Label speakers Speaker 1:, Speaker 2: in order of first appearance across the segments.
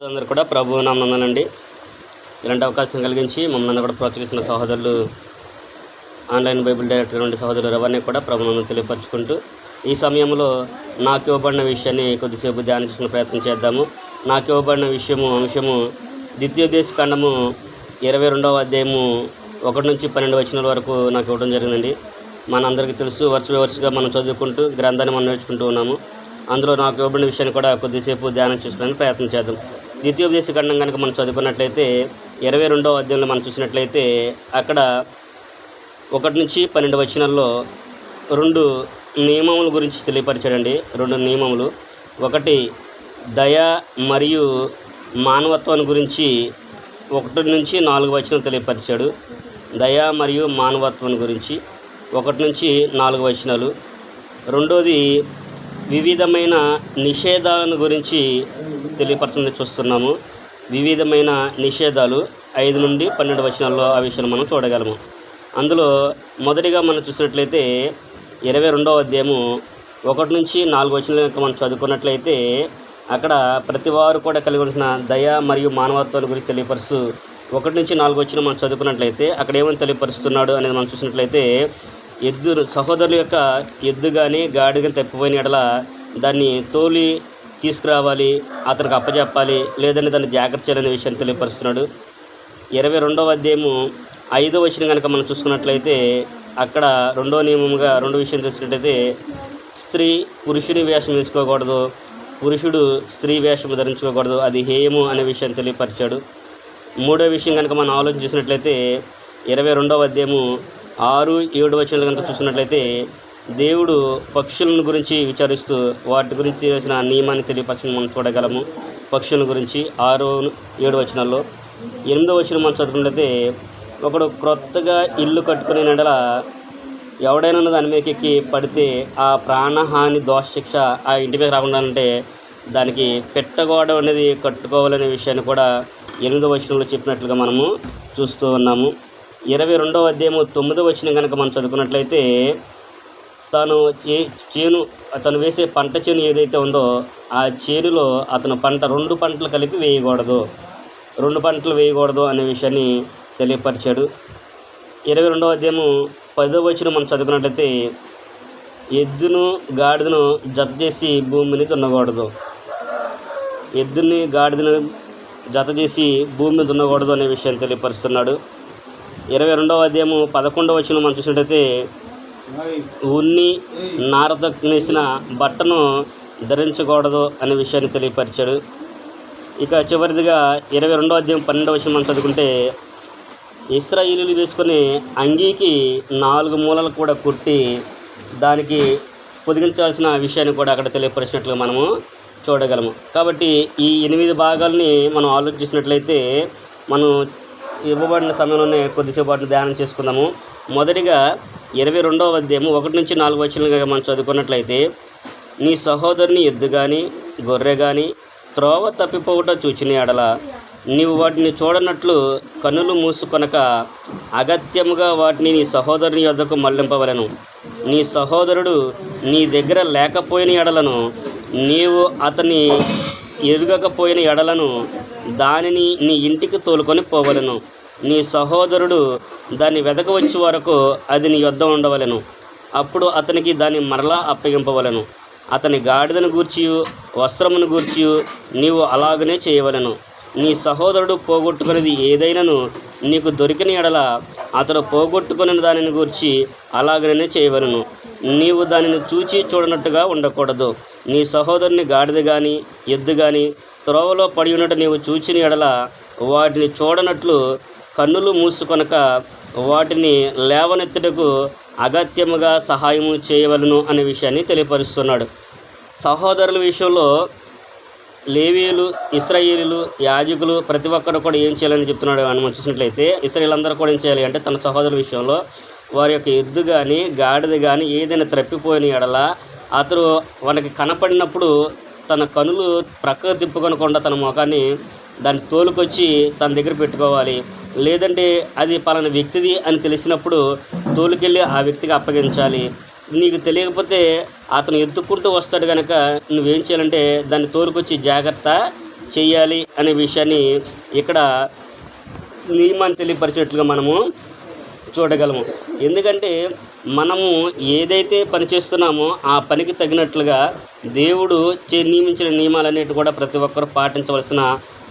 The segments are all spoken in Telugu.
Speaker 1: అందరూ కూడా ప్రభు నామనండి ఇలాంటి అవకాశం కలిగించి మమ్మల్ని కూడా ప్రోత్సహిస్తున్న సహోదరులు ఆన్లైన్ బైబిల్ డైరెక్టర్ నుండి సహోదరులు ఎవరిని కూడా ప్రభుత్వం తెలియపరచుకుంటూ ఈ సమయంలో నాకు ఇవ్వబడిన విషయాన్ని కొద్దిసేపు ధ్యానించుకునే ప్రయత్నం చేద్దాము. నాకు ఇవ్వబడిన విషయము అంశము ద్వితీయోపదేశ ఖండము ఇరవై రెండవ అధ్యాయము ఒకటి నుంచి పన్నెండు వచనాల వరకు నాకు ఇవ్వడం జరిగిందండి. మనందరికీ తెలుసు వరుస వరుసగా మనం చదువుకుంటూ గ్రంథాన్ని మనం నేర్చుకుంటూ ఉన్నాము. అందులో నాకు ఇవ్వబడిన విషయాన్ని కూడా కొద్దిసేపు ధ్యానం చేసుకోవడానికి ప్రయత్నం చేద్దాం. ద్వితీయోపదేశ ఖండం కనుక మనం చదువుకున్నట్లయితే ఇరవై రెండవ అధ్యాయంలో మనం చూసినట్లయితే అక్కడ ఒకటి నుంచి పన్నెండు వచనాల్లో రెండు నియమముల గురించి తెలియపరిచాడండి. రెండు నియమములు. ఒకటి దయ మరియు మానవత్వాన్ని గురించి ఒకటి నుంచి నాలుగు వచనం తెలియపరిచాడు. దయ మరియు మానవత్వం గురించి ఒకటి నుంచి నాలుగు వచనాలు. రెండోది వివిధమైన నిషేధాలను గురించి తెలియపరచడం చూస్తున్నాము. వివిధమైన నిషేధాలు ఐదు నుండి పన్నెండు వచనాల్లో ఆ విషయాన్ని మనం చూడగలము. అందులో మొదటిగా మనం చూసినట్లయితే ఇరవై రెండవ అధ్యాయము ఒకటి నుంచి నాలుగు వచనాలు మనం చదువుకున్నట్లయితే అక్కడ ప్రతి వారు కూడా కలిగి ఉంటున్న దయ మరియు మానవత్వాన్ని గురించి తెలియపరుస్తూ ఒకటి నుంచి నాలుగు వచ్చిన మనం చదువుకున్నట్లయితే అక్కడ ఏమని తెలియపరుస్తున్నాడు అనేది మనం చూసినట్లయితే ఎద్దు సహోదరుల యొక్క ఎద్దు కానీ గాడి కానీ తప్పిపోయిన ఎడల దాన్ని తోలి తీసుకురావాలి అతనికి అప్పచెప్పాలి లేదంటే దాన్ని జాగ్రత్త చేయాలనే విషయాన్ని తెలియపరుస్తున్నాడు. ఇరవై రెండవ అధ్యాయము ఐదో వచ్చిన కనుక మనం చూసుకున్నట్లయితే అక్కడ రెండో నియమంగా రెండో విషయం చూసినట్లయితే స్త్రీ పురుషుని వేషం వేసుకోకూడదు పురుషుడు స్త్రీ వేషం ధరించుకోకూడదు అది హేయము అనే విషయాన్ని తెలియపరిచాడు. మూడో విషయం కనుక మనం ఆలోచించినట్లయితే ఇరవై రెండవ అధ్యాయము ఆరు ఏడు వచ్చిన కనుక చూసినట్లయితే దేవుడు పక్షులను గురించి విచారిస్తూ వాటి గురించి చేసిన నియమాన్ని తెలియపరచడం మనం చూడగలము. పక్షుల గురించి ఆరు ఏడు వచనాల్లో. ఎనిమిదో వచనం మనం చదువుకున్నట్లయితే ఒకడు క్రొత్తగా ఇల్లు కట్టుకునే నెడల ఎవడైనా దాని మీద ఎక్కి పడితే ఆ ప్రాణహాని దోషశిక్ష ఆ ఇంటి మీద రాకుండా అంటే దానికి పెట్టగోడ అనేది కట్టుకోవాలనే విషయాన్ని కూడా ఎనిమిదో వచనంలో చెప్పినట్లుగా మనము చూస్తూ ఉన్నాము. ఇరవై రెండవ అధ్యాయము తొమ్మిదో వచనం కనుక మనం చదువుకున్నట్లయితే తాను చే చేను తను వేసే పంట చేను ఏదైతే ఉందో ఆ చేనులో అతను పంట రెండు పంటలు కలిపి వేయకూడదు. రెండు పంటలు వేయకూడదు అనే విషయాన్ని తెలియపరిచాడు. ఇరవై రెండవ అధ్యాయము పదో వచ్చిన మనం చదువుకున్నట్లయితే ఎద్దును గాడిదను జత చేసి భూమిని దున్నకూడదు. ఎద్దుని గాడిదను జత చేసి భూమిని దున్నకూడదు అనే విషయాన్ని తెలియపరుస్తున్నాడు. ఇరవై రెండవ అధ్యాయము పదకొండవ వచ్చిన మనం చూసినట్టయితే ఉన్ని నారతో నేసిన బట్టను ధరించకూడదు అనే విషయాన్ని తెలియపరిచాడు. ఇక చివరిదిగా ఇరవై రెండో అధ్యాయం పన్నెండవ విషయం మనం చదువుకుంటే ఇస్రాయిలీలు వేసుకుని అంగీకి నాలుగు మూలలు కూడా కుట్టి దానికి పొదిగించాల్సిన విషయాన్ని కూడా అక్కడ తెలియపరిచినట్లు మనము చూడగలము. కాబట్టి ఈ ఎనిమిది భాగాల్ని మనం ఆలోచించినట్లయితే మనం ఇవ్వబడిన సమయంలోనే కొద్దిసేపు ధ్యానం చేసుకుందాము. మొదటిగా ఇరవై రెండవ అధ్యాయము ఒకటి నుంచి నాలుగు వచ్చినగా మనం చదువుకున్నట్లయితే నీ సహోదరుని ఎద్దు కానీ గొర్రె కానీ త్రోవ తప్పిపోవుట చూచిన ఎడల నీవు వాటిని చూడనట్లు కన్నులు మూసుకొనక అగత్యముగా వాటిని నీ సహోదరుని యొద్దకు మళ్ళింపవలను నీ సహోదరుడు నీ దగ్గర లేకపోయిన ఎడలను నీవు అతని ఎరుగకపోయిన ఎడలను దానిని నీ ఇంటికి తోలుకొని పోవలను. నీ సహోదరుడు దాన్ని వెదకవచ్చు వరకు అది నీ యొద్ద ఉండవలెను. అప్పుడు అతనికి దాన్ని మరలా అప్పగింపవలను. అతని గాడిదను గూర్చియు వస్త్రమును గూర్చియు నీవు అలాగనే చేయవలెను. నీ సహోదరుడు పోగొట్టుకునేది ఏదైనాను నీకు దొరికిన ఎడల అతడు పోగొట్టుకుని దానిని గూర్చి అలాగనే చేయవలను. నీవు దానిని చూచి చూడనట్టుగా ఉండకూడదు. నీ సహోదరుని గాడిద కానీ ఎద్దు కానీ త్రోవలో పడి ఉన్నట్టు నీవు చూచిన ఎడల వాటిని చూడనట్లు కన్నులు మూసుకొనక వాటిని లేవనెత్తుటకు అగత్యముగా సహాయము చేయవలను అనే విషయాన్ని తెలియపరుస్తున్నాడు. సహోదరుల విషయంలో లేవీయులు ఇస్రాయేలీలు యాజకులు ప్రతి ఒక్కరు కూడా ఏం చేయాలని చెప్తున్నాడు అని మనం చూసినట్లయితే ఇస్రాయేల్ కూడా ఏం చేయాలి అంటే తన సహోదరుల విషయంలో వారి యొక్క ఎద్దు కానీ గాడిద కానీ ఏదైనా త్రప్పిపోయిన ఎడల అతడు వాళ్ళకి కనపడినప్పుడు తన కనులు ప్రక్క తిప్పుకొనకుండా తన ముఖాన్ని దాన్ని తోలుకొచ్చి తన దగ్గర పెట్టుకోవాలి. లేదంటే అది పలానా వ్యక్తిది అని తెలిసినప్పుడు తోలుకెళ్ళి ఆ వ్యక్తికి అప్పగించాలి. నీకు తెలియకపోతే అతను ఎత్తుక్కుంటూ వస్తాడు కనుక నువ్వేం చేయాలంటే దాన్ని తోలుకొచ్చి జాగ్రత్త చేయాలి అనే విషయాన్ని ఇక్కడ నియమాన్ని తెలియపరిచినట్లుగా మనము చూడగలము. ఎందుకంటే మనము ఏదైతే పని చేస్తున్నామో ఆ పనికి తగినట్లుగా దేవుడు చే నియమించిన నియమాలన్నిటి కూడా ప్రతి ఒక్కరు పాటించవలసిన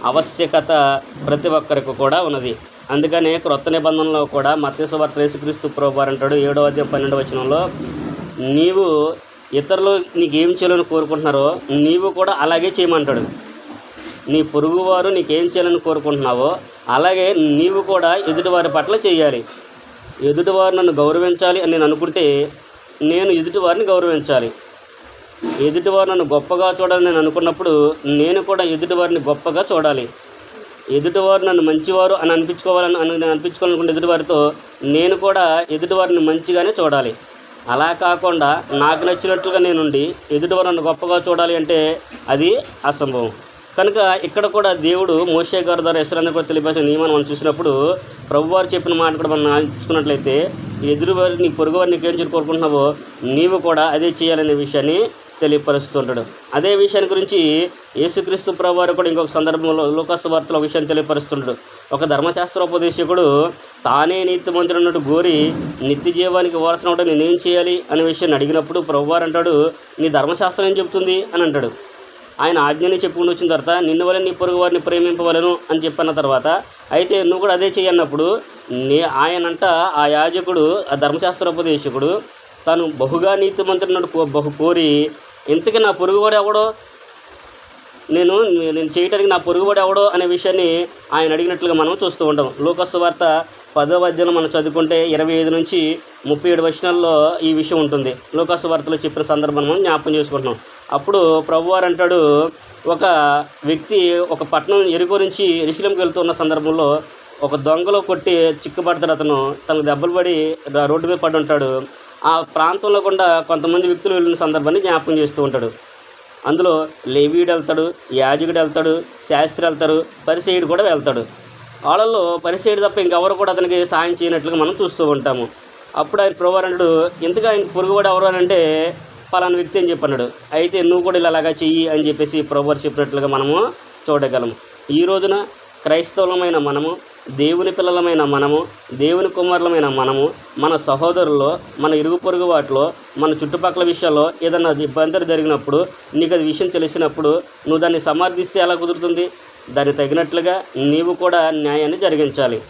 Speaker 1: ఆవశ్యకత ప్రతి ఒక్కరికి కూడా ఉన్నది. అందుకనే క్రొత్త నిబంధనలో కూడా మత్స్య వార్త యేసుక్రీస్తు ప్రభువారు అంటాడు ఏడవ అధ్యాయం పన్నెండు వచనంలో నీవు ఇతరులు నీకు ఏం చేయాలని కోరుకుంటున్నారో నీవు కూడా అలాగే చేయమంటాడు. నీ పొరుగువారు నీకేం చేయాలని కోరుకుంటున్నావో అలాగే నీవు కూడా ఎదుటివారి పట్ల చేయాలి. ఎదుటివారు నన్ను గౌరవించాలి అని నేను అనుకుంటే నేను ఎదుటివారిని గౌరవించాలి. ఎదుటివారు నన్ను గొప్పగా చూడాలని నేను అనుకున్నప్పుడు నేను కూడా ఎదుటివారిని గొప్పగా చూడాలి. ఎదుటివారు నన్ను మంచివారు అని అనిపించుకోవాలని అని నేను అనిపించుకోవాలనుకుంటే ఎదుటివారితో నేను కూడా ఎదుటివారిని మంచిగానే చూడాలి. అలా కాకుండా నాకు నచ్చినట్లుగా నేనుండి ఎదుటివారు నన్ను గొప్పగా చూడాలి అంటే అది అసంభవం. కనుక ఇక్కడ కూడా దేవుడు మోషే గారి ద్వారా ఇస్రాంధ్ర కూడా తెలిపాల్సిన నియమాన్ని మనం చూసినప్పుడు ప్రభువారు చెప్పిన మాట కూడా మనం ఆలోచించుకున్నట్లయితే ఎదురువారి నీ పొరుగువారు నీకేం కోరుకుంటున్నావో నీవు కూడా అదే చేయాలనే విషయాన్ని తెలియపరుస్తుంటాడు అదే విషయాన్ని గురించి యేసుక్రీస్తు ప్రభువారు కూడా ఇంకొక సందర్భంలో లోకాసు వార్తలో ఒక విషయాన్ని తెలియపరుస్తుంటాడు ఒక ధర్మశాస్త్రోపదేశకుడు తానే నీతిమంతుడు అన్నట్టు గోరి నిత్య జీవానికి వారసిన నేను నేనేం చేయాలి అనే విషయాన్ని అడిగినప్పుడు ప్రభువారు అంటాడు నీ ధర్మశాస్త్రం ఏం చెప్తుంది అని అంటాడు. ఆయన ఆజ్ఞని చెప్పుకుని వచ్చిన తర్వాత నిన్ను వల్ల నీ పొరుగు వారిని ప్రేమింపవలను అని చెప్పిన తర్వాత అయితే నువ్వు కూడా అదే చేయన్నప్పుడు నే ఆయనంట ఆ యాజకుడు ఆ ధర్మశాస్త్రోపదేశకుడు తను బహుగా నీతిమంతుడు కో బహు కోరి ఇంతకీ నా పొరుగువాడు ఎవడో? నేను నేను చేయటానికి నా పొరుగుబడి ఎవడో అనే విషయాన్ని ఆయన అడిగినట్లుగా మనం చూస్తూ ఉంటాం. లోకస్సు వార్త పదో అధ్యాయం మనం చదువుకుంటే ఇరవై ఐదు నుంచి ముప్పై ఏడు వచనాల్లో ఈ విషయం ఉంటుంది. లోకస్సు వార్తలో చెప్పిన సందర్భం మనం జ్ఞాపకం చేసుకుంటున్నాం. అప్పుడు ప్రభువారు అంటాడు ఒక వ్యక్తి ఒక పట్టణం ఎరుకో నుంచి రిశిలంకి వెళ్తున్న సందర్భంలో ఒక దొంగలో కొట్టి చిక్కుపడతాడు అతను. తనకు దెబ్బలు పడి రోడ్డు మీద పడి ఉంటాడు. ఆ ప్రాంతంలో కూడా కొంతమంది వ్యక్తులు వెళ్ళిన సందర్భాన్ని జ్ఞాపకం చేస్తూ ఉంటాడు. అందులో లేవీయుడు వెళ్తాడు యాజకుడు వెళ్తాడు శాస్త్రి వెళ్తారు పరిసేయుడు కూడా వెళ్తాడు. వాళ్ళల్లో పరిసేయుడు తప్ప ఇంకెవరు కూడా అతనికి సాయం చేయనట్లుగా మనం చూస్తూ ఉంటాము. అప్పుడు ఆయన ప్రవారణుడు ఇంతగా ఆయన పొరుగువాడు ఎవరు అని అంటే పలానా వ్యక్తి అని చెప్పన్నాడు. అయితే నువ్వు కూడా ఇలా అలాగా చెయ్యి అని చెప్పేసి ప్రభువారు చెప్పినట్లుగా మనము చూడగలము. ఈ రోజున క్రైస్తవులమైన మనము దేవుని పిల్లలమైన మనము దేవుని కుమారులమైన మనము మన సహోదరుల్లో మన ఇరుగు పొరుగు వాటిలో మన చుట్టుపక్కల విషయాల్లో ఏదైనా ఇబ్బందులు జరిగినప్పుడు నీకు అది విషయం తెలిసినప్పుడు నువ్వు దాన్ని సమర్థిస్తే ఎలా కుదురుతుంది? దానికి తగినట్లుగా నీవు కూడా న్యాయాన్ని జరిగించాలి.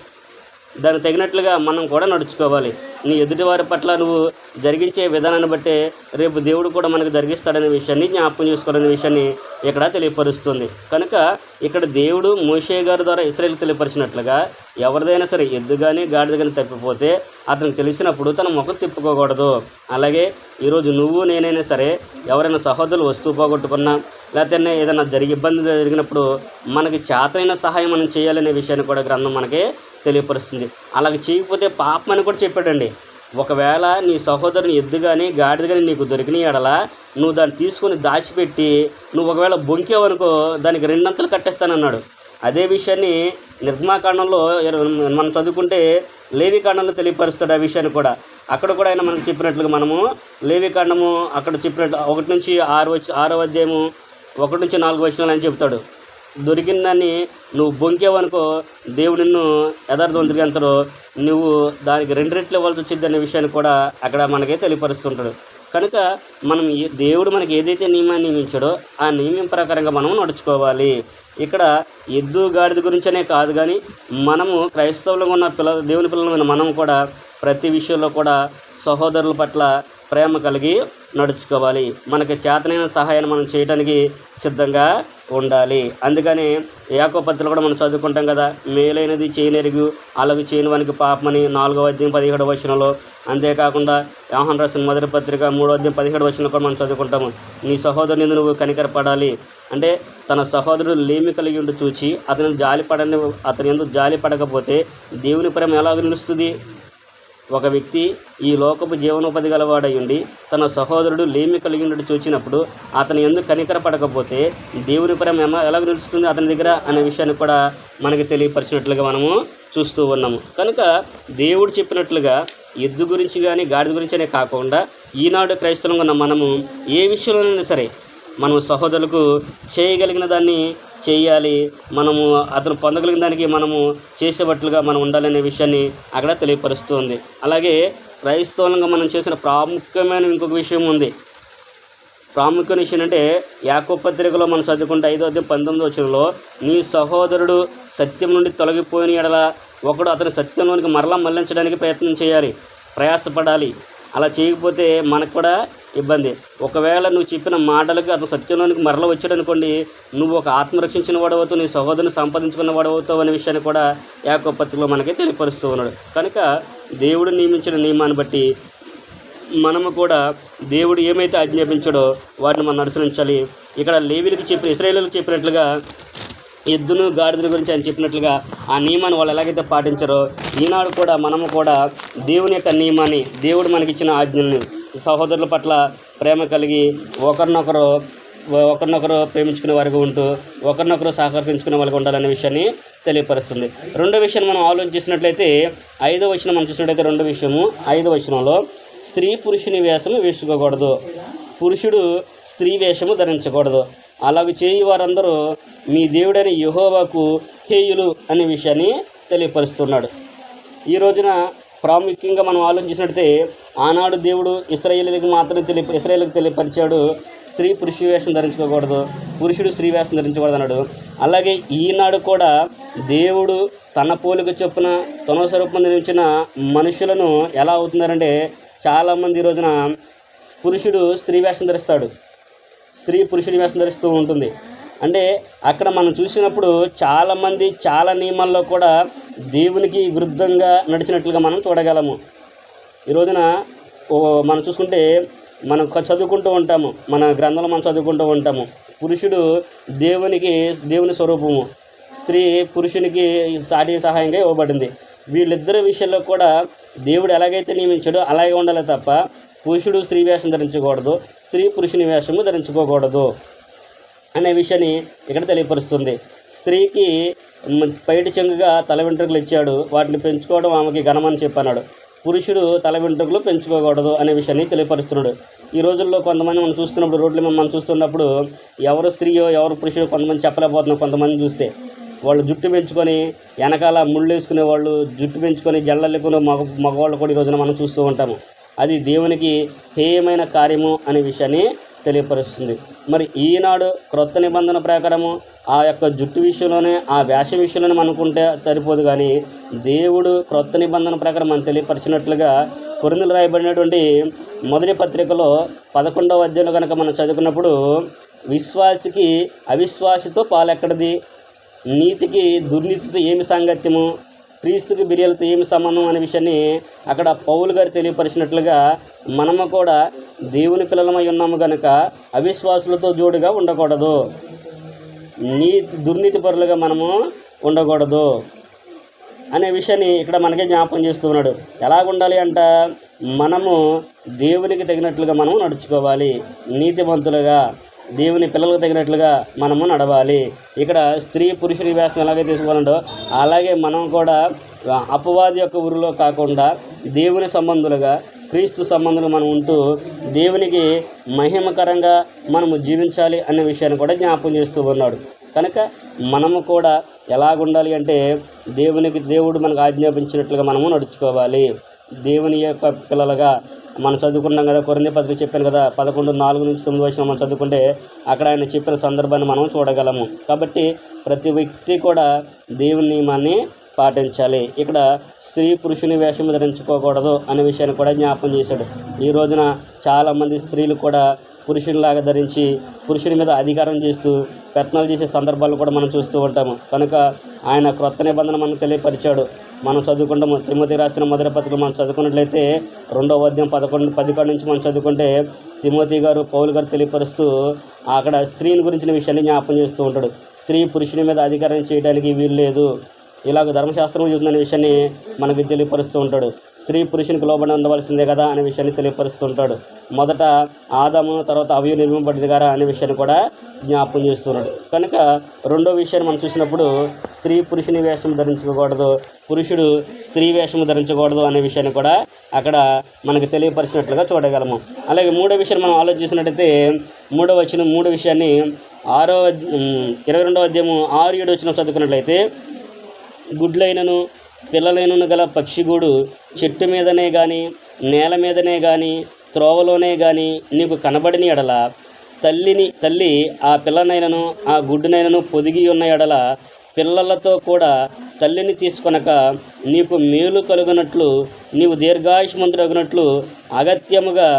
Speaker 1: దానికి తగినట్లుగా మనం కూడా నడుచుకోవాలి. నీ ఎదుటివారి పట్ల నువ్వు జరిగించే విధానాన్ని బట్టే రేపు దేవుడు కూడా మనకు జరిగిస్తాడనే విషయాన్ని జ్ఞాపకం చేసుకోవాలనే విషయాన్ని ఇక్కడ తెలియపరుస్తుంది. కనుక ఇక్కడ దేవుడు మోషే గారి ద్వారా ఇస్రాయల్ తెలియపరిచినట్లుగా ఎవరిదైనా సరే ఎద్దు కానీ గాడిద కానీ తప్పిపోతే అతనికి తెలిసినప్పుడు తన ముఖం తిప్పుకోకూడదు. అలాగే ఈరోజు నువ్వు నేనైనా సరే ఎవరైనా సహోదరులు వస్తువు పోగొట్టుకున్నా లేకపోతే ఏదైనా జరిగి ఇబ్బంది జరిగినప్పుడు మనకి చేతనైన సహాయం మనం చేయాలనే విషయాన్ని కూడా గ్రంథం మనకి తెలియపరుస్తుంది. అలాగే చేయకపోతే పాపం అని కూడా చెప్పాడండి. ఒకవేళ నీ సహోదరుని ఎద్దు కానీ గాడిద కానీ నీకు దొరికిన ఎడల నువ్వు దాన్ని తీసుకొని దాచిపెట్టి నువ్వు ఒకవేళ బొంకేవనుకో దానికి రెండంతలు కట్టేస్తానన్నాడు. అదే విషయాన్ని నిర్మాకాండంలో మనం చదువుకుంటే లేవి కాండంలో తెలియపరుస్తాడు ఆ విషయాన్ని కూడా. అక్కడ కూడా ఆయన మనకు చెప్పినట్లుగా మనము లేవి కాండము అక్కడ చెప్పినట్టు ఒకటి నుంచి ఆరు వచ్చి ఆరో అధ్యాయము ఒకటి నుంచి నాలుగు వచనాలు అని చెప్తాడు దొరికిందని నువ్వు బొంకేవనుకో దేవుడు నిన్ను యథార్థవంతుడిగా అంటారు నువ్వు దానికి రెండు రెట్లు ఇవ్వాల్సి వచ్చింది అనే విషయాన్ని కూడా అక్కడ మనకి తెలియపరుస్తుంటాడు. కనుక మనం దేవుడు మనకి ఏదైతే నియమాన్ని నియమించాడో ఆ నియమం ప్రకారంగా మనం నడుచుకోవాలి. ఇక్కడ ఎద్దు గాడిద గురించనే కాదు కానీ మనము క్రైస్తవులుగా ఉన్న పిల్ల దేవుని పిల్లలమైన మనం కూడా ప్రతి విషయంలో కూడా సహోదరుల పట్ల ప్రేమ కలిగి నడుచుకోవాలి. మనకి చేతనైన సహాయాన్ని మనం చేయడానికి సిద్ధంగా ఉండాలి. అందుకని యాకో కూడా మనం చదువుకుంటాం కదా మేలైనది చేయనెరుగు అలాగే చేయని వానికి పాపమని నాలుగో అధ్యాయం పదిహేడు వచనంలో. అంతేకాకుండా యోహన్ రాసిన మొదటి పత్రిక మూడో అధ్యాయం పదిహేడు వచనంలో కూడా మనం చదువుకుంటాము. నీ సహోదరుని నువ్వు కనికరపడాలి. అంటే తన సహోదరుడు లేమి కలిగి ఉండి చూచి అతను జాలి పడని అతని ఎందుకు జాలి పడకపోతే దేవుని ప్రేమ ఎలాగ నిలుస్తుంది? ఒక వ్యక్తి ఈ లోకపు జీవనోపాధి గలవాడై ఉండి తన సహోదరుడు లేమి కలిగి చూచినప్పుడు అతను ఎందుకు కనికరపడకపోతే దేవుని పరం ఎలా నిలుస్తుంది అతని దగ్గర అనే విషయాన్ని కూడా మనకి తెలియపరిచినట్లుగా మనము చూస్తూ ఉన్నాము. కనుక దేవుడు చెప్పినట్లుగా ఎద్దు గురించి కానీ గాడిద గురించి అనే కాకుండా ఈనాడు క్రైస్తవంగా ఉన్న మనము ఏ విషయంలోనైనా సరే మనం సహోదరులకు చేయగలిగిన దాన్ని చేయాలి. మనము అతను పొందగలిగిన దానికి మనము చేసేటట్లుగా మనం ఉండాలనే విషయాన్ని అక్కడ తెలియపరుస్తుంది. అలాగే క్రైస్తవులంగా మనం చేసిన ప్రాముఖ్యమైన ఇంకొక విషయం ఉంది. ప్రాముఖ్యమైన విషయం అంటే యాకో పత్రికలో మనం చదువుకుంటే ఐదో అధ్యాయం పంతొమ్మిదో వచనంలో నీ సహోదరుడు సత్యం నుండి తొలగిపోయిన ఎడల ఒకడు అతని సత్యంలోనికి మరలా మళ్ళించడానికి ప్రయత్నం చేయాలి ప్రయాసపడాలి. అలా చేయకపోతే మనకు కూడా ఇబ్బంది. ఒకవేళ నువ్వు చెప్పిన మాటలకు అతను సత్యంలోనికి మరల వచ్చాడు అనుకోండి నువ్వు ఒక ఆత్మరక్షించిన వాడవుతావు నీ సహోదరుని సంపాదించుకున్న వాడవుతావు అనే విషయాన్ని కూడా యాకో పత్రికలో మనకి తెలియపరుస్తూ ఉన్నాడు. కనుక దేవుడు నియమించిన నియమాన్ని బట్టి మనము కూడా దేవుడు ఏమైతే ఆజ్ఞాపించాడో వాటిని మనం అనుసరించాలి. ఇక్కడ లేవీలకు చెప్పిన ఇస్రాయేలీలకు చెప్పినట్లుగా ఎద్దును గాడిదల గురించి ఆయన చెప్పినట్లుగా ఆ నియమాన్ని వాళ్ళు ఎలాగైతే పాటించారో ఈనాడు కూడా మనము కూడా దేవుని యొక్క నియమాన్ని దేవుడు మనకిచ్చిన ఆజ్ఞల్ని సహోదరుల పట్ల ప్రేమ కలిగి ఒకరినొకరు ఒకరినొకరు ప్రేమించుకునే వారికి ఉంటూ ఒకరినొకరు సహకరించుకునే వాళ్ళకి ఉండాలనే విషయాన్ని తెలియపరుస్తుంది. రెండో విషయం మనం ఆలోచించినట్లయితే ఐదో వచనం మనం చూసినట్లయితే రెండో విషయము ఐదో వచనంలో స్త్రీ పురుషుని వేషము వేసుకోకూడదు. పురుషుడు స్త్రీ వేషము ధరించకూడదు. అలాగ చేయి వారందరూ మీ దేవుడైన యహోవాకు హేయులు అనే విషయాన్ని తెలియపరుస్తున్నాడు. ఈ రోజున ప్రాముఖ్యంగా మనం ఆలోచించినట్టే ఆనాడు దేవుడు ఇస్రాయేలీలకు మాత్రం తెలియ ఇస్రాయేల్కి తెలియపరిచాడు స్త్రీ పురుషు వేషం ధరించుకోకూడదు పురుషుడు స్త్రీ వేషం ధరించకూడదు అన్నాడు అలాగే ఈనాడు కూడా దేవుడు తన పోలిక చొప్పున తన స్వరూపం నిర్మించిన మనుషులను ఎలా అవుతున్నారంటే చాలామంది ఈ రోజున పురుషుడు స్త్రీ వేషం ధరిస్తాడు. స్త్రీ పురుషుడి వేషం ధరిస్తూ ఉంటుంది. అంటే అక్కడ మనం చూసినప్పుడు చాలామంది చాలా నియమాల్లో కూడా దేవునికి విరుద్ధంగా నడిచినట్లుగా మనం చూడగలము. ఈ రోజున మనం చూసుకుంటే మనం చదువుకుంటూ ఉంటాము. మన గ్రంథంలో మనం చదువుకుంటూ ఉంటాము. పురుషుడు దేవునికి దేవుని స్వరూపము. స్త్రీ పురుషునికి సాటి సహాయంగా ఇవ్వబడింది. వీళ్ళిద్దరి విషయంలో కూడా దేవుడు ఎలాగైతే నియమించాడో అలాగే ఉండాలి తప్ప పురుషుడు స్త్రీ వేషం ధరించకూడదు. స్త్రీ పురుషుని వేషము ధరించుకోకూడదు అనే విషయాన్ని ఇక్కడ తెలియపరుస్తుంది. స్త్రీకి పైటి చెంగుగా తల వెంట్రుకలు ఇచ్చాడు. వాటిని పెంచుకోవడం ఆమెకి ఘనమని చెప్పన్నాడు. పురుషుడు తల వెంట్రుకలు పెంచుకోకూడదు అనే విషయాన్ని తెలియపరుస్తున్నాడు. ఈ రోజుల్లో కొంతమంది మనం చూస్తున్నప్పుడు రోడ్ల మీద మనం చూస్తున్నప్పుడు ఎవరు స్త్రీయో ఎవరు పురుషుడో కొంతమంది చెప్పలేకపోతున్నాం కొంతమంది చూస్తే. వాళ్ళు జుట్టు పెంచుకొని వెనకాల ముళ్ళు వేసుకునే వాళ్ళు జుట్టు పెంచుకొని జల్లెక్కునే మగ మగవాళ్ళు కూడా ఈ రోజున మనం చూస్తూ ఉంటాము. అది దేవునికి హేయమైన కార్యము అనే విషయాన్ని తెలియపరుస్తుంది. మరి ఈనాడు క్రొత్త నిబంధన ప్రకారము ఆ యొక్క జుట్టు విషయంలోనే ఆ వేష విషయంలోనే అనుకుంటే సరిపోదు కానీ దేవుడు క్రొత్త నిబంధన ప్రకారం మనం తెలియపరిచినట్లుగా కొరిందులు రాయబడినటువంటి మొదటి పత్రికలో పదకొండవ అధ్యాయంలో కనుక మనం చదువుకున్నప్పుడు విశ్వాసికి అవిశ్వాసితో పాలెక్కడిది? నీతికి దుర్నీతితో ఏమి సాంగత్యము? క్రీస్తుకి బిర్యాలతో ఏమి సంబంధం అనే విషయాన్ని అక్కడ పౌలు గారు తెలియపరిచినట్లుగా మనము కూడా దేవుని పిల్లలమై ఉన్నాము కనుక అవిశ్వాసులతో జోడుగా ఉండకూడదు. నీతి దుర్నీతి పరులుగా మనము ఉండకూడదు అనే విషయాన్ని ఇక్కడ మనకే జ్ఞాపకం చేస్తున్నాడు ఎలా ఉండాలి అంట? మనము దేవునికి తగినట్లుగా మనము నడుచుకోవాలి. నీతివంతులుగా దేవుని పిల్లలకు తగినట్లుగా మనము నడవాలి. ఇక్కడ స్త్రీ పురుషుడి వ్యాసం ఎలాగే తీసుకోవాలంటో అలాగే మనం కూడా అపవాది యొక్క ఊరిలో కాకుండా దేవుని సంబంధులుగా క్రీస్తు సంబంధులు మనం ఉంటూ దేవునికి మహిమకరంగా మనము జీవించాలి అనే విషయాన్ని కూడా జ్ఞాపకం చేస్తూ ఉన్నాడు. కనుక మనము కూడా ఎలాగుండాలి అంటే దేవునికి దేవుడు మనకు ఆజ్ఞాపించినట్లుగా మనము నడుచుకోవాలి. దేవుని యొక్క పిల్లలుగా మనం చదువుకున్నాం కదా కొరింది పత్రిక చెప్పాను కదా పదకొండు నాలుగు నుంచి తొమ్మిది వచ్చిన మనం చదువుకుంటే అక్కడ ఆయన చెప్పిన సందర్భాన్ని మనం చూడగలము. కాబట్టి ప్రతి వ్యక్తి కూడా దేవుని నియమాన్ని పాటించాలి. ఇక్కడ స్త్రీ పురుషుని వేషం ధరించుకోకూడదు అనే విషయాన్ని కూడా జ్ఞాపకం చేశాడు. ఈ రోజున చాలామంది స్త్రీలు కూడా పురుషునిలాగా ధరించి పురుషుని మీద అధికారం చేస్తూ పెత్తనాలు చేసే సందర్భాలు కూడా మనం చూస్తూ ఉంటాము. కనుక ఆయన క్రొత్త నిబంధన మనకు తెలియపరిచాడు. మనం చదువుకుంటాము తిమ్మతి రాసిన మొదటి పత్రికలు మనం చదువుకున్నట్లయితే రెండవ అధ్యాయం పదకొండు పదికాడు నుంచి మనం చదువుకుంటే తిమోతి గారు పౌలు గారు తెలియపరుస్తూ అక్కడ స్త్రీని గురించిన విషయాన్ని జ్ఞాపకం చేస్తూ ఉంటాడు. స్త్రీ పురుషుని మీద అధికారం చేయడానికి వీలు లేదు. ఇలాగ ధర్మశాస్త్రం చెబుతుందనే విషయాన్ని మనకి తెలియపరుస్తూ ఉంటాడు. స్త్రీ పురుషునికి లోబడి ఉండవలసిందే కదా అనే విషయాన్ని తెలియపరుస్తూ ఉంటాడు. మొదట ఆదాము తర్వాత అవయు నిర్మింపబడింది కదా అనే విషయాన్ని కూడా జ్ఞాపకం చేస్తున్నాడు కనుక రెండో విషయాన్ని మనం చూసినప్పుడు స్త్రీ పురుషుని వేషం ధరించకూడదు పురుషుడు స్త్రీ వేషము ధరించకూడదు అనే విషయాన్ని కూడా అక్కడ మనకి తెలియపరిచినట్లుగా చూడగలము. అలాగే మూడో విషయం మనం ఆలోచించినట్టయితే మూడో వచ్చిన మూడో విషయాన్ని ఆరో ఇరవై రెండవ అధ్యాయము ఆరు ఏడు వచ్చిన చదువుకున్నట్లయితే గుడ్లైనను పిల్లలైనను గల పక్షిగూడు చెట్టు మీదనే కానీ నేల మీదనే కానీ త్రోవలోనే కానీ నీకు కనబడిన ఎడల తల్లిని తల్లి ఆ పిల్లనైనను ఆ గుడ్డునైనను పొదిగి ఉన్న ఎడల పిల్లలతో కూడా తల్లిని తీసుకొనక నీకు మేలు కలుగునట్లు నీవు దీర్ఘాయుష్మంతుడగినట్లు అగత్యముగా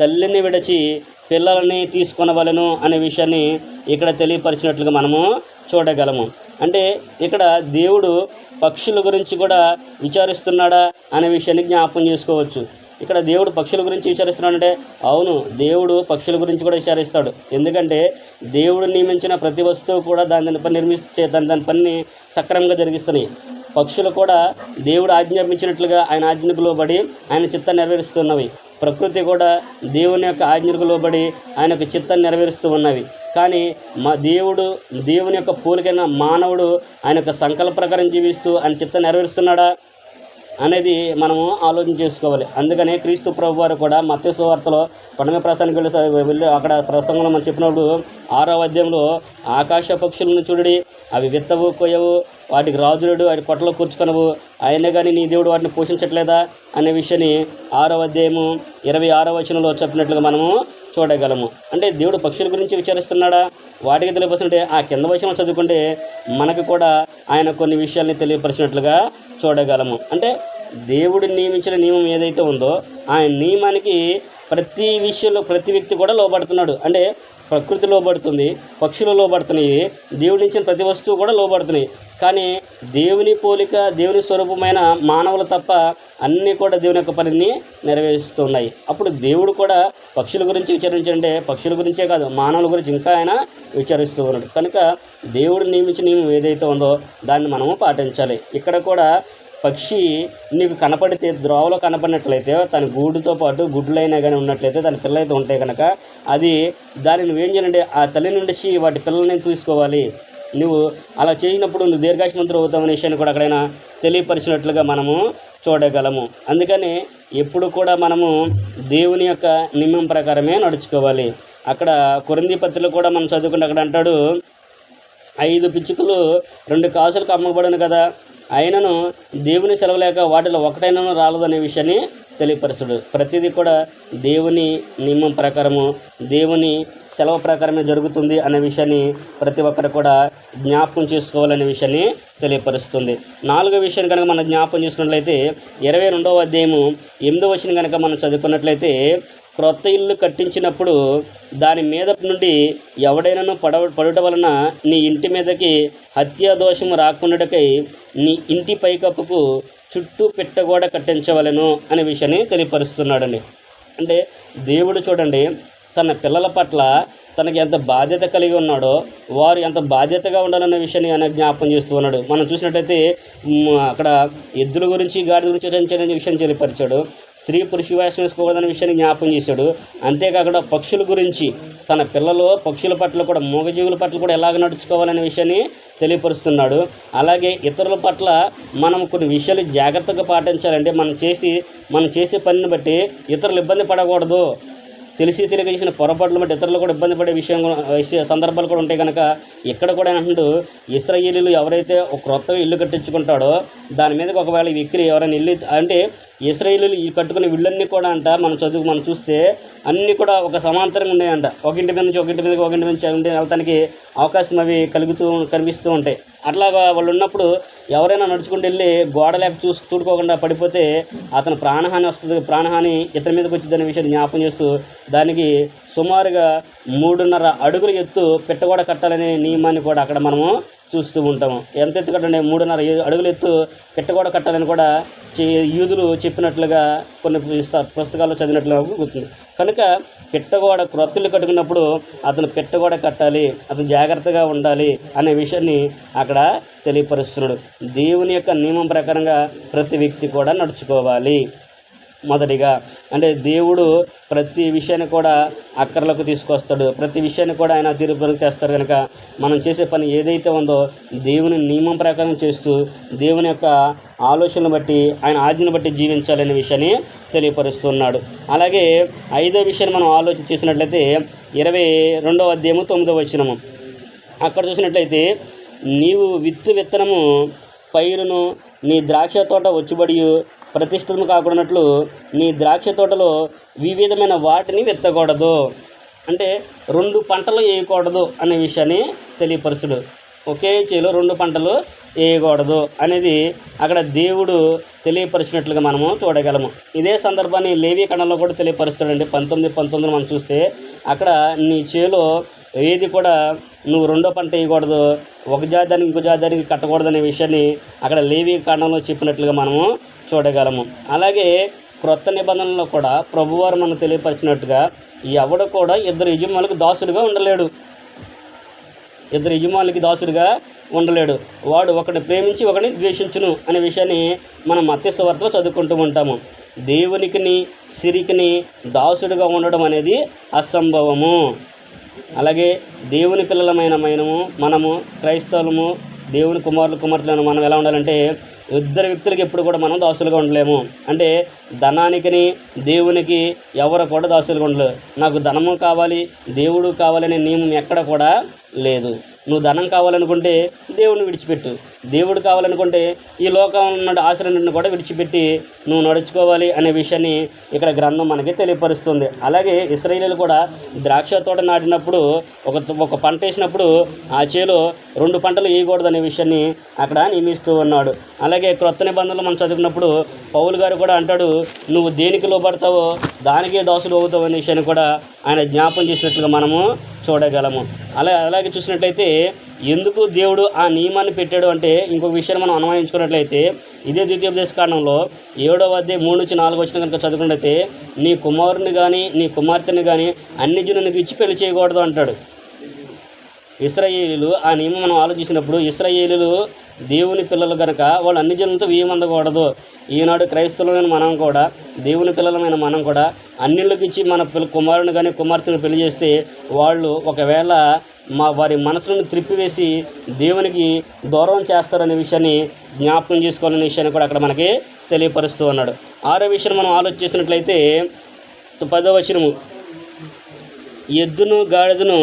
Speaker 1: తల్లిని విడచి పిల్లలని తీసుకొనవలను అనే విషయాన్ని ఇక్కడ తెలియపరిచినట్లుగా మనము చూడగలము. అంటే ఇక్కడ దేవుడు పక్షుల గురించి కూడా విచారిస్తున్నాడా అనే విషయాన్ని జ్ఞాపకం చేసుకోవచ్చు. ఇక్కడ దేవుడు పక్షుల గురించి విచారిస్తున్నాడంటే అవును దేవుడు పక్షుల గురించి కూడా విచారిస్తాడు. ఎందుకంటే దేవుడు నియమించిన ప్రతి వస్తువు కూడా దాని దాని పని నిర్మించే దాని దాని పనిని సక్రమంగా జరిగిస్తున్నాయి. పక్షులు కూడా దేవుడు ఆజ్ఞాపించినట్లుగా ఆయన ఆజ్ఞకు లోబడి ఆయన చిత్తాన్ని నెరవేరుస్తున్నవి ప్రకృతి కూడా దేవుని యొక్క ఆజ్ఞకు లోబడి ఆయన యొక్క చిత్తాన్ని నెరవేరుస్తూ ఉన్నవి. కానీ మా దేవుడు దేవుని యొక్క పోలికైన మానవుడు ఆయన యొక్క సంకల్ప ప్రకారం జీవిస్తూ ఆయన చిత్తం నెరవేరుస్తున్నాడా అనేది మనము ఆలోచన చేసుకోవాలి. అందుకనే క్రీస్తు ప్రభు వారు కూడా మత్స్య సువార్తలో కొండమే ప్రసానికి వెళ్ళి వెళ్ళి అక్కడ ప్రసంగంలో మనం చెప్పినప్పుడు ఆరో అధ్యాయంలో ఆకాశ పక్షులను చూడడి అవి విత్తవు కొయ్యవు వాటికి రాజులుడు వాటి కొట్టలో కూర్చుకొనవు. అయినా కానీ నీ దేవుడు వాటిని పోషించట్లేదా? అనే విషయాన్ని ఆరవ అధ్యాయము ఇరవై ఆరో వచనంలో చెప్పినట్లుగా మనము చూడగలము. అంటే దేవుడు పక్షుల గురించి విచారిస్తున్నాడా? వాటికి తెలియపరుస్తుంటే ఆ కింద వచనం చదువుకుంటే మనకు కూడా ఆయన కొన్ని విషయాల్ని తెలియపరిచినట్లుగా చూడగలము. అంటే దేవుడు నియమించిన నియమం ఏదైతే ఉందో ఆ నియమానికి ప్రతి విషయంలో ప్రతి వ్యక్తి కూడా లోబడుతున్నాడు. అంటే ప్రకృతి లోబడుతుంది పక్షులు లోబడుతున్నాయి దేవుడి నుంచి ప్రతి వస్తువు కూడా లోబడుతున్నాయి. కానీ దేవుని పోలిక దేవుని స్వరూపమైన మానవులు తప్ప అన్నీ కూడా దేవుని యొక్క పనిని నెరవేరుస్తున్నాయి. అప్పుడు దేవుడు కూడా పక్షుల గురించి విచారించంటే పక్షుల గురించే కాదు మానవుల గురించి ఇంకా ఆయన విచారిస్తూ ఉన్నాడు. కనుక దేవుడు నియమించిన నియమం ఏదైతే ఉందో దాన్ని మనము పాటించాలి. ఇక్కడ కూడా పక్షి నీకు కనపడితే ద్రోవలో కనపడినట్లయితే తన గూడుతో పాటు గుడ్లైనా కానీ ఉన్నట్లయితే దాని పిల్లలైతే ఉంటే ఉంటాయి కనుక అది దానిని నువ్వేం చేయాలంటే ఆ తల్లి నుండి వాటి పిల్లల్ని తీసుకోవాలి. నువ్వు అలా చేసినప్పుడు నువ్వు దీర్ఘాశ్మంతుడు అవుతావనే విషయాన్ని కూడా అక్కడైనా తెలియపరిచినట్లుగా మనము చూడగలము. అందుకని ఎప్పుడు కూడా మనము దేవుని యొక్క నియమం ప్రకారమే నడుచుకోవాలి. అక్కడ కొరింది పత్రికలో కూడా మనం చదువుకుంటే అక్కడ అంటాడు ఐదు పిచ్చుకలు రెండు కాసులకు అమ్మబడను కదా. అయినను దేవుని సెలవు లేక వాటిలో ఒకటైనను రాలదనే విషయాన్ని తెలియపరుస్తాడు. ప్రతిదీ కూడా దేవుని నియమం ప్రకారము దేవుని సెలవు ప్రకారమే జరుగుతుంది అనే విషయాన్ని ప్రతి ఒక్కరు కూడా జ్ఞాపకం చేసుకోవాలనే విషయాన్ని తెలియపరుస్తుంది. నాలుగో విషయాన్ని కనుక మనం జ్ఞాపకం చేసుకున్నట్లయితే ఇరవై రెండవ అధ్యాయము ఎనిమిదో వచ్చిన కనుక మనం చదువుకున్నట్లయితే క్రొత్త ఇల్లు కట్టించినప్పుడు దాని మీద నుండి ఎవడైనాను పడవ పడుట వలన నీ ఇంటి మీదకి హత్యా దోషము రాకుండాకై నీ ఇంటి పైకప్పుకు చుట్టూ పెట్టగోడ కట్టించవలను అనే విషయాన్ని తెలియపరుస్తున్నాడండి. అంటే దేవుడు చూడండి తన పిల్లల పట్ల తనకి ఎంత బాధ్యత కలిగి ఉన్నాడో వారు ఎంత బాధ్యతగా ఉండాలన్న విషయాన్ని ఆయన జ్ఞాపకం చేస్తూ ఉన్నాడు. మనం చూసినట్టయితే అక్కడ ఎద్దుల గురించి గాడి గురించి రచించిన విషయం తెలియపరిచాడు. స్త్రీ పురుష వేషం వేసుకోకూడదనే విషయాన్ని జ్ఞాపకం చేశాడు. అంతేకాకుండా పక్షుల గురించి తన పిల్లలు పక్షుల పట్ల కూడా మూగజీవుల పట్ల కూడా ఎలాగ నడుచుకోవాలనే విషయాన్ని తెలియపరుస్తున్నాడు. అలాగే ఇతరుల పట్ల మనం కొన్ని విషయాలు జాగ్రత్తగా పాటించాలంటే మనం చేసి మనం చేసే పనిని బట్టి ఇతరులు ఇబ్బంది పడకూడదు. తెలిసి తెలియక చేసిన పొరపాట్లు బట్టి ఇతరులు కూడా ఇబ్బంది పడే విషయం కూడా- విషయ సందర్భాలు కూడా ఉంటాయి కనుక ఇక్కడ కూడా ఆయన అంటూ ఇస్రాయేలీలు ఎవరైతే ఒక క్రొత్తగా ఇల్లు కట్టించుకుంటాడో దాని మీదకి ఒకవేళ ఈ వ్యక్తి ఎవరైనా ఇల్లు అంటే ఇస్రాయిలు ఈ కట్టుకునే ఇళ్ళన్నీ కూడా అంట మనం చదువు మనం చూస్తే అన్నీ కూడా ఒక సమాంతరంగా ఉన్నాయంట. ఒక మీద నుంచి ఒకటి మీద ఒకటి నుంచి ఇంటి వెళ్తానికి అవకాశం అవి కలుగుతూ కనిపిస్తూ ఉంటాయి. అట్లాగా వాళ్ళు ఉన్నప్పుడు ఎవరైనా నడుచుకుంటూ వెళ్ళి గోడ లేక చూసి చూడుకోకుండా పడిపోతే అతను ప్రాణహాని వస్తుంది ప్రాణహాని ఇతని మీదకి వచ్చిందనే విషయాన్ని జ్ఞాపకం చేస్తూ దానికి సుమారుగా మూడున్నర అడుగుల ఎత్తు పెట్టగోడ కట్టాలనే నియమాన్ని కూడా అక్కడ మనము చూస్తూ ఉంటాము. ఎంత ఎత్తు కట్టండి మూడున్నర ఏ- అడుగులు ఎత్తు పెట్టగోడ కట్టాలని కూడా చే- యూదులు చెప్పినట్లుగా కొన్ని పుస్తకాల్లో చదివినట్లు నాకు గుర్తుంది. కనుక పెట్టగోడ క్రొత్తలు కట్టుకున్నప్పుడు అతను పెట్టగోడ కట్టాలి అతను జాగ్రత్తగా ఉండాలి అనే విషయాన్ని అక్కడ తెలియపరుస్తున్నాడు. దేవుని యొక్క నియమం ప్రకారంగా ప్రతి వ్యక్తి కూడా నడుచుకోవాలి. మొదటిగా. అంటే దేవుడు ప్రతి విషయాన్ని కూడా అక్కర్లకు తీసుకొస్తాడు. ప్రతి విషయాన్ని కూడా ఆయన తీర్పులకు తెస్తాడు కనుక మనం చేసే పని ఏదైతే ఉందో దేవుని నియమం ప్రకారం చేస్తూ దేవుని యొక్క ఆలోచనను బట్టి ఆయన ఆజ్ఞను బట్టి జీవించాలనే విషయాన్ని తెలియపరుస్తున్నాడు. అలాగే ఐదో విషయాన్ని మనం ఆలోచన చేసినట్లయితే ఇరవై రెండవ అధ్యాయము తొమ్మిదవ వచనము. అక్కడ చూసినట్లయితే నీవు విత్తు విత్తనము పైరును నీ ద్రాక్ష తోట వచ్చుబడి ప్రతిష్ఠితము కాకూడనట్లు నీ ద్రాక్ష తోటలో వివిధమైన వాటిని విత్తకూడదు. అంటే రెండు పంటలు వేయకూడదు అనే విషయాన్ని తెలియపరుచుడు. ఒకే చేలో రెండు పంటలు వేయకూడదు అనేది అక్కడ దేవుడు తెలియపరిచినట్లుగా మనము చూడగలము. ఇదే సందర్భాన్ని లేవి కణంలో కూడా తెలియపరుస్తాడండి. పంతొమ్మిది పంతొమ్మిది మనం చూస్తే అక్కడ నీ చేలో ఏది కూడా నువ్వు రెండో పంట వేయకూడదు ఒక జాతానికి ఇంకో జాతానికి కట్టకూడదు అనే విషయాన్ని అక్కడ లేవి కాండంలో చెప్పినట్లుగా మనము చూడగలము. అలాగే క్రొత్త నిబంధనలో కూడా ప్రభువారు మనకు తెలియపరిచినట్టుగా ఎవడు కూడా ఇద్దరు యజమానులకు దాసుడుగా ఉండలేడు. ఇద్దరు యజమానులకి దాసుడిగా ఉండలేడు. వాడు ఒకడిని ప్రేమించి ఒకడిని ద్వేషించును అనే విషయాన్ని మనం మత్స్య వార్తలో చదువుకుంటూ ఉంటాము. దేవునికిని సిరికిని దాసుడిగా ఉండడం అనేది అసంభవము. అలాగే దేవుని పిల్లలమైన మనము మనము క్రైస్తవులము దేవుని కుమారులు కుమార్తెలను మనం ఎలా ఉండాలంటే ఇద్దరు వ్యక్తులకి ఎప్పుడు కూడా మనం దాసులుగా ఉండలేము. అంటే ధనానికిని దేవునికి ఎవరు కూడా దాసులుగా ఉండలేరు. నాకు ధనము కావాలి దేవుడు కావాలనే నియమం ఎక్కడ కూడా లేదు. నువ్వు ధనం కావాలనుకుంటే దేవుడిని విడిచిపెట్టు. దేవుడు కావాలనుకుంటే ఈ లోకంలో ఉన్న ఆశ్రయాన్ని కూడా విడిచిపెట్టి నువ్వు నడుచుకోవాలి అనే విషయాన్ని ఇక్కడ గ్రంథం మనకి తెలియపరుస్తుంది. అలాగే ఇస్రాయేలీలు కూడా ద్రాక్ష తోట నాటినప్పుడు ఒక ఒక పంట వేసినప్పుడు ఆ చేలో రెండు పంటలు వేయకూడదు అనే విషయాన్ని అక్కడ నియమిస్తూ ఉన్నాడు. అలాగే క్రొత్త నిబంధనలు మనం చదువుకున్నప్పుడు పౌలు గారు కూడా అంటాడు నువ్వు దేనికి లోపడతావో దానికే దాసులు అవుతావు అనే విషయాన్ని కూడా ఆయన జ్ఞాపం చేసినట్లుగా మనము చూడగలము. అలా అలాగే చూసినట్లయితే ఎందుకు దేవుడు ఆ నియమాన్ని పెట్టాడు అంటే ఇంకొక విషయాన్ని మనం అనుమానించుకున్నట్లయితే ఇదే ద్వితీయోపదేశ కారణంలో ఏడవ అధ్యాయం మూడు నుంచి నాలుగు వచ్చిన కనుక చదువుకున్నట్లయితే నీ కుమారుని కానీ నీ కుమార్తెని కానీ అన్ని జనునికి ఇచ్చి పెళ్ళి చేయకూడదు అంటాడు. ఇస్రాయేలీలు ఆ నియమం మనం ఆలోచించినప్పుడు ఇస్రాయేలీలు దేవుని పిల్లలు గనక వాళ్ళు అన్ని జనులతో అందకూడదు. ఈనాడు క్రైస్తవులమైన మనం కూడా దేవుని పిల్లలమైన మనం కూడా అన్నిళ్ళకి ఇచ్చి మన పిల్ల కుమారుని కానీ కుమార్తెను పెళ్ళి చేస్తే వాళ్ళు ఒకవేళ మా వారి మనసులను త్రిప్పివేసి దేవునికి దూరం చేస్తారనే విషయాన్ని జ్ఞాపకం చేసుకోవాలనే విషయాన్ని కూడా అక్కడ మనకి తెలియపరుస్తూ ఉన్నాడు. ఆరో విషయం మనం ఆలోచించినట్లయితే పదో వచనము. ఎద్దును గాడిదను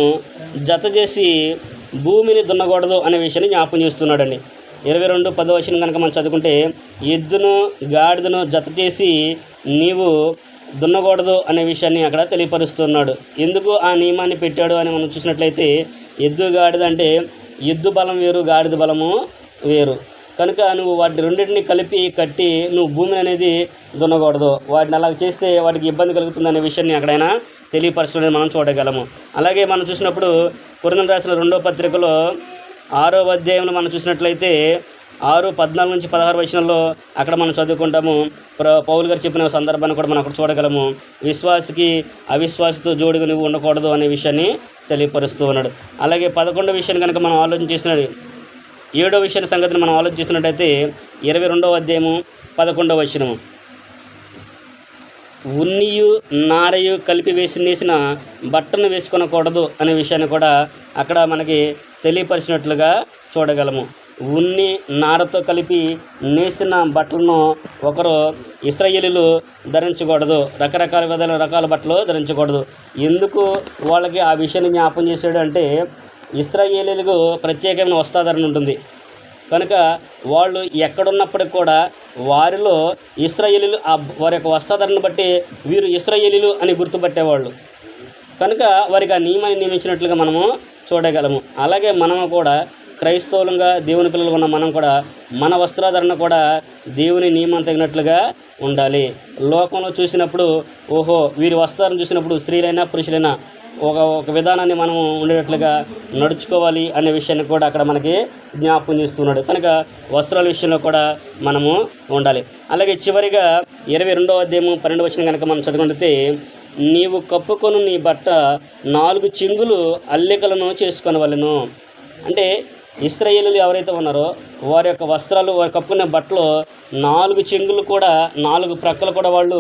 Speaker 1: జత చేసి భూమిని దున్నకూడదు అనే విషయాన్ని జ్ఞాపకం చేస్తున్నాడండి. ఇరవై రెండు పదవచనం కనుక మనం చదువుకుంటే ఎద్దును గాడిదను జత చేసి నీవు దున్నకూడదు అనే విషయాన్ని అక్కడ తెలియపరుస్తున్నాడు. ఎందుకు ఆ నియమాన్ని పెట్టాడు అని మనం చూసినట్లయితే ఎద్దు గాడిద అంటే ఎద్దు బలం వేరు గాడిద బలము వేరు. కనుక నువ్వు వాటి రెండింటిని కలిపి కట్టి నువ్వు భూమిని అనేది దున్నకూడదు. వాటిని అలా చేస్తే వాటికి ఇబ్బంది కలుగుతుంది అనే విషయాన్ని అక్కడైనా తెలియపరచడం మనం చూడగలము. అలాగే మనం చూసినప్పుడు పురంధన రాసిన రెండో పత్రికలో ఆరో అధ్యాయంలో మనం చూసినట్లయితే ఆరు పద్నాలుగు నుంచి పదహారు వచనంలో అక్కడ మనం చదువుకుంటాము. ప్ర పౌలు గారు చెప్పిన సందర్భాన్ని కూడా మనం అక్కడ చూడగలము. విశ్వాసికి అవిశ్వాసతో జోడుగా నువ్వు ఉండకూడదు అనే విషయాన్ని తెలియపరుస్తూ ఉన్నాడు. అలాగే పదకొండో విషయాన్ని కనుక మనం ఆలోచన చేసినది ఏడో విషయాన్ని సంగతిని మనం ఆలోచిస్తున్నట్టయితే ఇరవై రెండవ అధ్యాయము పదకొండవ వచనము. ఉన్నియు నారయు కలిపి వేసి నేసిన బట్టను వేసుకొనకూడదు అనే విషయాన్ని కూడా అక్కడ మనకి తెలియపరిచినట్లుగా చూడగలము. ఉన్ని నారతో కలిపి నేసిన బట్టలను ఒకరు ఇస్రాయేలీలు ధరించకూడదు. రకరకాల విధాల రకాల బట్టలు ధరించకూడదు. ఎందుకు వాళ్ళకి ఆ విషయాన్ని జ్ఞాపం చేశాడు అంటే ఇస్రాయేలీలకు ప్రత్యేకమైన వస్త్రాధరణ ఉంటుంది. కనుక వాళ్ళు ఎక్కడున్నప్పటికి కూడా వారిలో ఇస్రాయేలీలు వారి యొక్క వస్త్రధరను బట్టి వీరు ఇస్రాయేలీలు అని గుర్తుపట్టేవాళ్ళు. కనుక వారికి ఆ నియమాన్ని నియమించినట్లుగా మనము చూడగలము. అలాగే మనము కూడా క్రైస్తవులంగా దేవుని పిల్లలు ఉన్న మనం కూడా మన వస్త్రాధరణ కూడా దేవుని నియమం తగినట్లుగా ఉండాలి. లోకంలో చూసినప్పుడు ఓహో వీరి వస్త్రాలను చూసినప్పుడు స్త్రీలైనా పురుషులైనా ఒక ఒక విధానాన్ని మనం ఉండేటట్లుగా నడుచుకోవాలి అనే విషయాన్ని కూడా అక్కడ మనకి జ్ఞాపకం చేస్తున్నాడు. కనుక వస్త్రాల విషయంలో కూడా మనము ఉండాలి. అలాగే చివరిగా ఇరవై రెండవ అధ్యాయము పన్నెండు వచ్చిన కనుక మనం చదువుకుంటే నీవు కప్పుకొను నీ బట్ట నాలుగు చింగులు అల్లికలను చేసుకొనవలెను. అంటే ఇస్రాయేలీలు ఎవరైతే ఉన్నారో వారి యొక్క వస్త్రాలు వారు కప్పుకునే బట్టలు నాలుగు చెంగులు కూడా నాలుగు ప్రక్కలు కూడా వాళ్ళు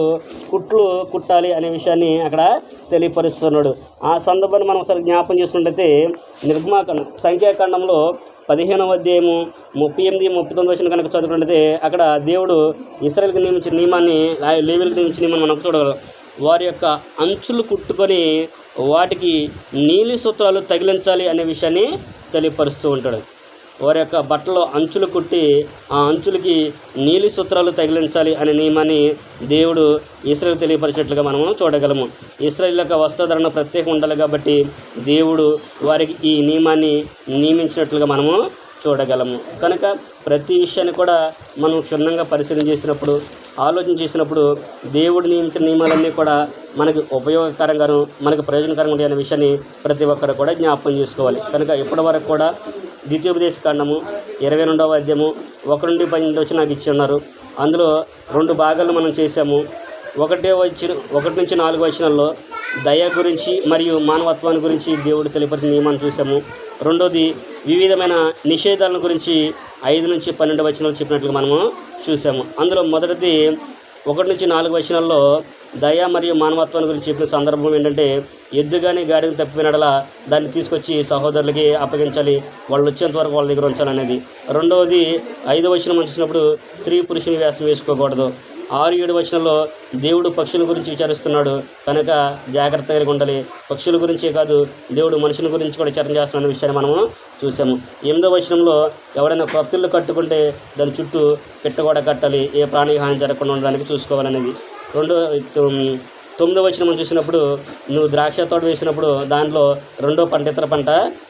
Speaker 1: కుట్లు కుట్టాలి అనే విషయాన్ని అక్కడ తెలియపరుస్తున్నాడు. ఆ సందర్భాన్ని మనం ఒకసారి జ్ఞాపం చేసుకున్నట్లయితే నిర్మాకాండం సంఖ్యాకాండంలో పదిహేనవ అధ్యాయము ముప్పై ఎనిమిది ముప్పై తొమ్మిది వచ్చిన కనుక చదువుకున్నట్లయితే అక్కడ దేవుడు ఇస్రాయల్కి నియమించిన నియమాన్ని లేవీలకు నియమించిన నియమాన్ని మనం చూడగలం. వారి యొక్క అంచులు కుట్టుకొని వాటికి నీలి సూత్రాలు తగిలించాలి అనే విషయాన్ని తెలియపరుస్తూ ఉంటాడు. వారి యొక్క బట్టలో అంచులు కుట్టి ఆ అంచులకి నీలి సూత్రాలు తగిలించాలి అనే నియమాన్ని దేవుడు ఇస్రాయల్ తెలియపరిచినట్లుగా మనము చూడగలము. ఇస్రాయల్ యొక్క వస్త్రధరణ ప్రత్యేకం ఉండాలి కాబట్టి దేవుడు వారికి ఈ నియమాన్ని నియమించినట్లుగా మనము చూడగలము. కనుక ప్రతి విషయాన్ని కూడా మనం క్షుణ్ణంగా పరిశీలన చేసినప్పుడు ఆలోచన చేసినప్పుడు దేవుడు నియమించిన నియమాలన్నీ కూడా మనకి ఉపయోగకరంగాను మనకు ప్రయోజనకరంగా ఉండే అనే విషయాన్ని ప్రతి ఒక్కరు కూడా జ్ఞాపకం చేసుకోవాలి. కనుక ఇప్పటి వరకు కూడా ద్వితీయోపదేశ కాండము ఇరవై రెండవ అధ్యాయము ఒక నుండి పన్నెండు వచ్చి నాకు ఇచ్చి ఉన్నారు. అందులో రెండు భాగాలు మనం చేశాము. ఒకటే వచ్చిన ఒకటి నుంచి నాలుగు వచనంలో దయ గురించి మరియు మానవత్వాన్ని గురించి దేవుడు తెలియపరిచిన నియమాన్ని చూసాము రెండోది వివిధమైన నిషేధాలను గురించి ఐదు నుంచి పన్నెండు వచనాలు చెప్పినట్లు మనము చూసాము అందులో మొదటిది ఒకటి నుంచి నాలుగు వచనాల్లో దయ మరియు మానవత్వాన్ని గురించి చెప్పిన సందర్భం ఏంటంటే ఎద్దు కానీ గాడిని తప్పిపోయినడలా దాన్ని తీసుకొచ్చి సహోదరులకి అప్పగించాలి వాళ్ళు వచ్చేంత వరకు వాళ్ళ దగ్గర ఉంచాలనేది. రెండవది ఐదు వచనం వచ్చినప్పుడు స్త్రీ పురుషుని వేషం వేసుకోకూడదు. ఆరు ఏడు వచనంలో దేవుడు పక్షుల గురించి విచారిస్తున్నాడు. కనుక జాగ్రత్త కలిగి ఉండాలి. పక్షుల గురించే కాదు దేవుడు మనుషుల గురించి కూడా విచారణ చేస్తున్న విషయాన్ని మనము చూసాము. ఎనిమిదో వచనంలో ఎవరైనా కొత్తిళ్ళు కట్టుకుంటే దాని చుట్టూ పిట్ట కూడా కట్టాలి. ఏ ప్రాణి హాని జరగకుండా ఉండడానికి చూసుకోవాలనేది. రెండో తొమ్మిదో వచ్చిన మనం చూసినప్పుడు నువ్వు ద్రాక్ష తోట వేసినప్పుడు దాంట్లో రెండో పంట ఇతర పంట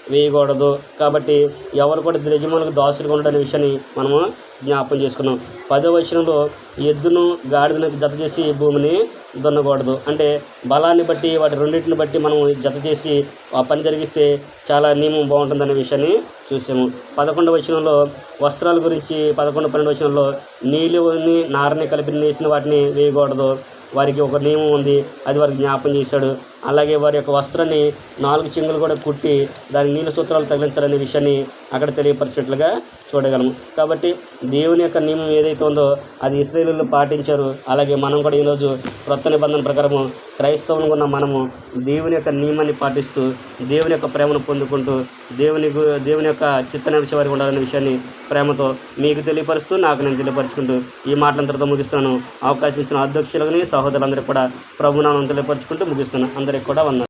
Speaker 1: వేయకూడదు. కాబట్టి ఎవరు కూడా యజమానులకు దాసులుగా ఉండడం విషయాన్ని మనము జ్ఞాపం చేసుకున్నాం. పదో వచనంలో ఎద్దును గాడిదను జత చేసి భూమిని దున్నకూడదు. అంటే బలాన్ని బట్టి వాటి రెండింటిని బట్టి మనం జత చేసి ఆ పని జరిగిస్తే చాలా నియమం బాగుంటుందనే విషయాన్ని చూసాము. పదకొండవ వచనంలో వస్త్రాల గురించి పదకొండు పన్నెండు వచనంలో నీళ్ళని నారని కలిపి నేసిన వాటిని వేయకూడదు. వారికి ఒక నియమం ఉంది. అది వారికి జ్ఞాపం చేశాడు. అలాగే వారి యొక్క వస్త్రాన్ని నాలుగు చెంగులు కూడా కుట్టి దాని నీళ్ళ సూత్రాలు తగిలించాలనే విషయాన్ని అక్కడ తెలియపరిచినట్లుగా చూడగలము కాబట్టి దేవుని యొక్క నియమం ఏదైతే ఉందో అది ఇస్రాయేలీలు పాటించారు. అలాగే మనం కూడా ఈరోజు క్రొత్త నిబంధన ప్రకారము క్రైస్తవులు ఉన్న మనము దేవుని యొక్క నియమాన్ని పాటిస్తూ దేవుని యొక్క ప్రేమను పొందుకుంటూ దేవుని గు- దేవుని యొక్క చిత్త నడిచే వారికి ఉండాలనే విషయాన్ని ప్రేమతో మీకు తెలియపరుస్తూ నాకు నేను తెలియపరుచుకుంటూ ఈ మాటలంతటితో ముగిస్తున్నాను. అవకాశం ఇచ్చిన అధ్యక్షులని సహోదరులందరికీ కూడా ప్రభునామం తెలియపరుచుకుంటూ ముగిస్తున్నాను. అందరికీ కూడా వందనాలు